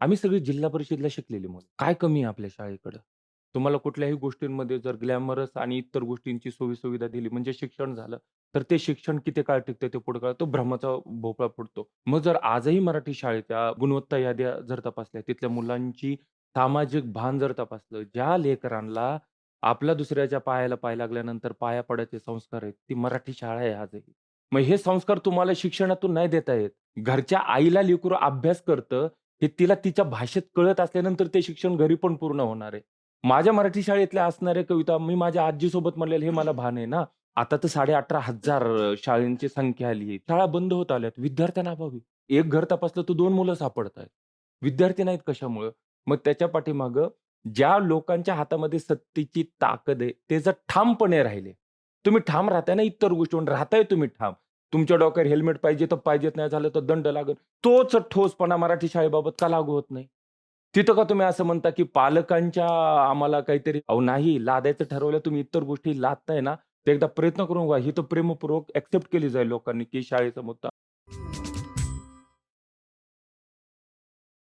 आम्ही सगळी जिल्हा परिषदला शिकलेली मुलं. काय कमी आहे आपल्या शाळेकडं? तुम्हाला कुठल्याही गोष्टींमध्ये जर ग्लॅमरस आणि इतर गोष्टींची सोयी-सुविधा दिली म्हणजे शिक्षण झालं, तर ते शिक्षण किती काळ टिकतं ते पुढे काळ तो भ्रमाचा भोपळा फुटतो. मग जर आजही मराठी शाळेच्या गुणवत्ता याद्या जर तपासल्या, तिथल्या मुलांची सामाजिक भान जर तपासलं, ज्या लेकरांना आपल्या दुसऱ्याच्या पायाला पाय लागल्यानंतर पाया पडायचे संस्कार आहेत, ती मराठी शाळा आहे आजही. मग हे संस्कार तुम्हाला शिक्षणातून नाही देता येत. घरच्या आईला लेकरू अभ्यास करतं, हे तिला तिच्या भाषेत कळत असल्यानंतर ते शिक्षण घरी पण पूर्ण होणार आहे. माझ्या मराठी शाळेतल्या असणाऱ्या कविता मी माझ्या आजीसोबत म्हणलेलं हे मला भान आहे ना. आता तर साडे अठरा हजार शाळेंची संख्या आली आहे. शाळा बंद होत आल्यात विद्यार्थ्यांना अभावी एक घर तपासलं तर दोन मुलं सापडतायत. विद्यार्थी नाहीत कशामुळं? मग त्याच्या पाठीमागं ज्या लोकांच्या हातामध्ये सत्तेची ताकद आहे, ते जर ठामपणे राहिले. तुम्ही ठाम राहताय ना इतर गोष्टीवर, राहताय तुम्ही ठाम. तुमच्या डोक्यावर हेल्मेट पाहिजे तर पाहिजेत, नाही झालं तर दंड लागेल. तोच ठोसपणा मराठी शाळेबाबत का लागू होत नाही? तिथं का तुम्ही असं म्हणता, की पालकांच्या आम्हाला काहीतरी अहो नाही, लादायचं ठरवलं तुम्ही इतर गोष्टी लादताय ना, ते एकदा प्रयत्न करून बघा. ही तर प्रेमपूर्वक एक्सेप्ट केली जाईल लोकांनी, की शाळेचा मुद्दा